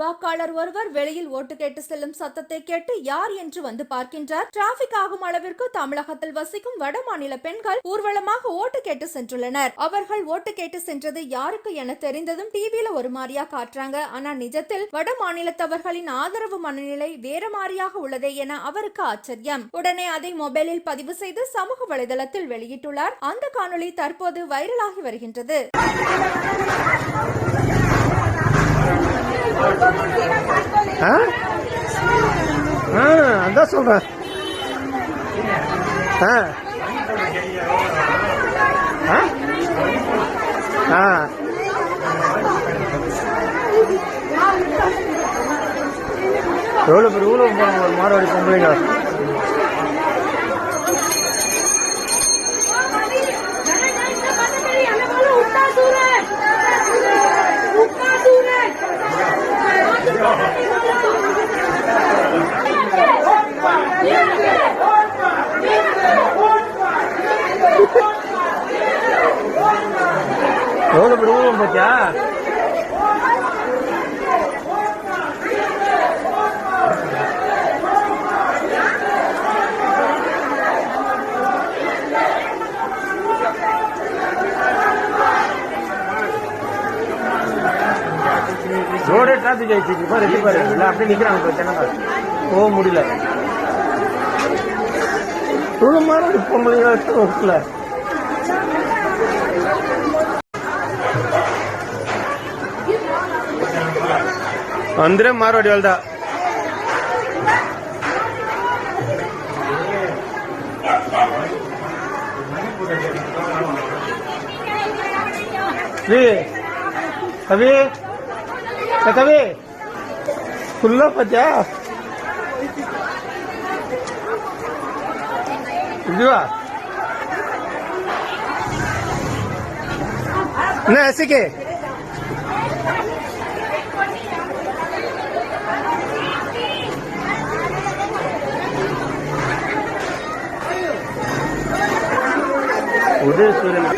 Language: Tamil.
வாக்காளர் ஒருவர் வெளியில் ஓட்டு கேட்டு செல்லும் சத்தத்தை கேட்டு யார் என்று வந்து பார்க்கின்றார். டிராபிக் ஆகும் அளவிற்கு தமிழகத்தில் வசிக்கும் வட மாநில பெண்கள் ஊர்வலமாக ஓட்டு கேட்டு சென்றுள்ளனர். அவர்கள் ஓட்டு கேட்டு சென்றது யாருக்கு என தெரிந்ததும் டிவியில ஒரு மாதிரியா காட்டுறாங்க. ஆனா நிஜத்தில் வட மாநிலத்தவர்களின் ஆதரவு மனநிலை வேற மாதிரியாக உள்ளதே என அவருக்கு ஆச்சரியம். உடனே அதை மொபைலில் பதிவு செய்து சமூக வலைதளத்தில் வெளியிட்டுள்ளார். அந்த காணொளி தற்போது வைரலாகி வருகின்றது. ஆ? ஆ அதான் சொல்றேன். ஆ. ஆ? ஆ. எவ்வளோ பேர் ஊழல் போனாங்க? ஒரு மாறுவாடி பொம்பளைங்க. எவ்வளோ பேர் ஊழல் பார்த்தியா ரோடே டிராஃபிக் ஆயிடுச்சு பாரு எப்படி பாரு. அப்படியே நிற்கிறாங்க இப்போ போக முடியல. இவ்வளோ மாதிரி பொம்பளைங்க ஒர்க்கில் ಅಂದ್ರೆ ಮಾರೋಡಿ ಹೊಲ್ದ ಕವಿ ಕವಿ ಫುಲ್ಲ ಪದ್ಯ இதுவா என்ன எசிக்கு உதய சூரியன்